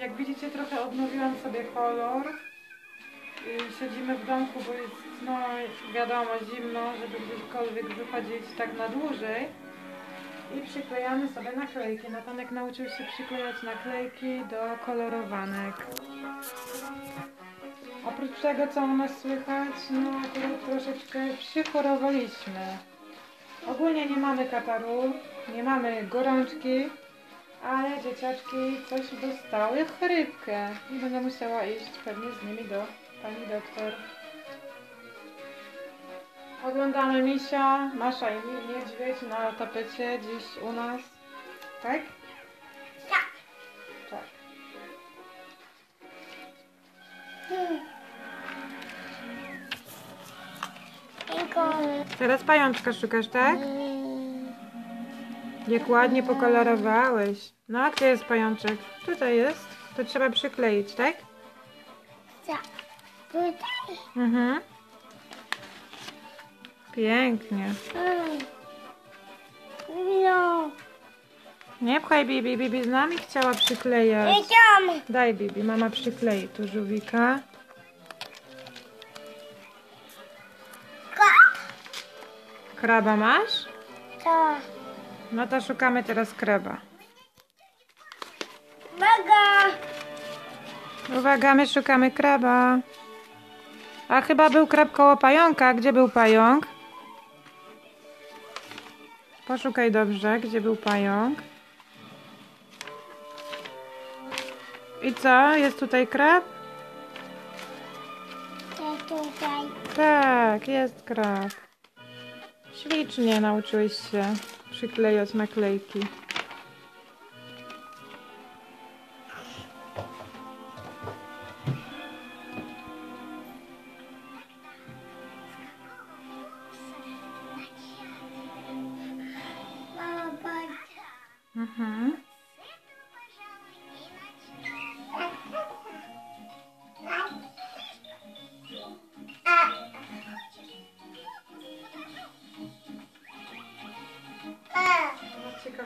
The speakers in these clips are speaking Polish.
Jak widzicie, trochę odnowiłam sobie kolor. Y, Siedzimy w domku, bo jest, no wiadomo, zimno, żeby gdziekolwiek wychodzić tak na dłużej. I przyklejamy sobie naklejki. Natanek nauczył się przyklejać naklejki do kolorowanek. Oprócz tego, co u nas słychać, no akurat troszeczkę przychorowaliśmy. Ogólnie nie mamy kataru, nie mamy gorączki, ale dzieciaczki coś dostały chrypkę i będę musiała iść pewnie z nimi do pani doktor. Oglądamy Misia, Masza i Niedźwiedź na tapecie dziś u nas. Tak? Tak. Tak. Teraz pajączka szukasz, tak? Jak ładnie pokolorowałeś. No, a gdzie jest pajączek? Tutaj jest. To trzeba przykleić, tak? Tak. Tutaj. Mhm. Pięknie. No. Nie pchaj Bibi, Bibi z nami chciała przyklejać. Daj Bibi, mama przyklei tu żółwika. Kraba masz? To. No to szukamy teraz kraba. Maga. Uwaga, my szukamy kraba. A chyba był krab koło pająka. Gdzie był pająk? Poszukaj dobrze, gdzie był pająk. I co? Jest tutaj krab? To tutaj. Tak, jest krab. Ślicznie nauczyłeś się przyklejać naklejki. Mhm.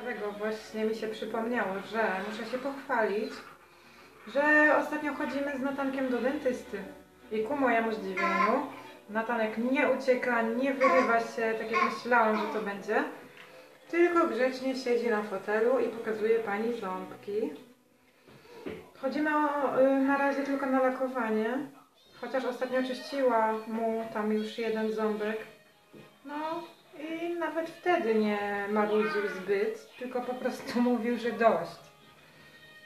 Ciekawego właśnie mi się przypomniało, że muszę się pochwalić, że ostatnio chodzimy z Natankiem do dentysty. I ku mojemu zdziwieniu, Natanek nie ucieka, nie wyrywa się, tak jak myślałam, że to będzie, tylko grzecznie siedzi na fotelu i pokazuje pani ząbki. Chodzimy o, y, na razie tylko na lakowanie, chociaż ostatnio czyściła mu tam już jeden ząbek. No nawet wtedy nie marudził zbyt, tylko po prostu mówił, że dość.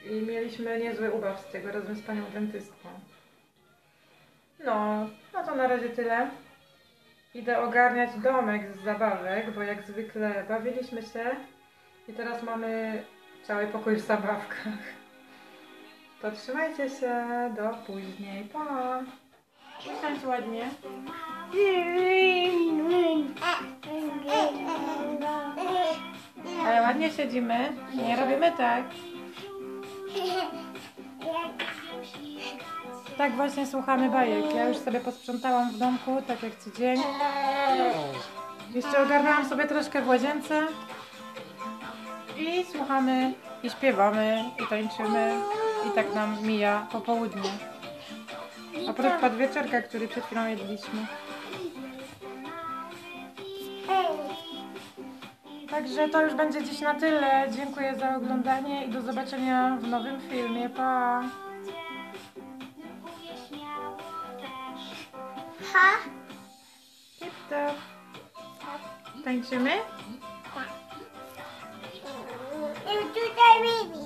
I mieliśmy niezły ubaw z tego razem z panią dentystką. No, no to na razie tyle. Idę ogarniać domek z zabawek, bo jak zwykle bawiliśmy się i teraz mamy cały pokój w zabawkach. To trzymajcie się, do później, pa! Usiądź ładnie. Ale ładnie siedzimy, nie robimy tak. Tak właśnie słuchamy bajek. Ja już sobie posprzątałam w domku, tak jak co dzień. Jeszcze ogarnęłam sobie troszkę w łazience. I słuchamy, i śpiewamy, i tańczymy. I tak nam mija popołudnie. Oprócz podwieczorka, który przed chwilą jedliśmy. Także to już będzie dziś na tyle. Dziękuję za oglądanie i do zobaczenia w nowym filmie. Pa! Ha? Tip top. Tańczymy? I tutaj.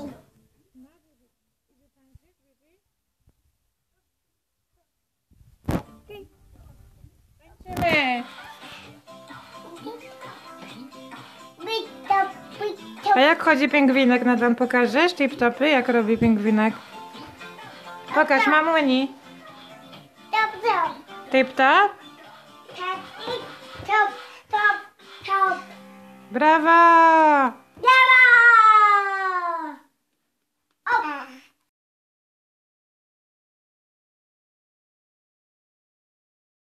A jak chodzi pingwinek? Natan pokażesz? Tip topy? Jak robi pingwinek? Pokaż mamuni. Top, top. Tip top? Tak, i top, top. Brawo!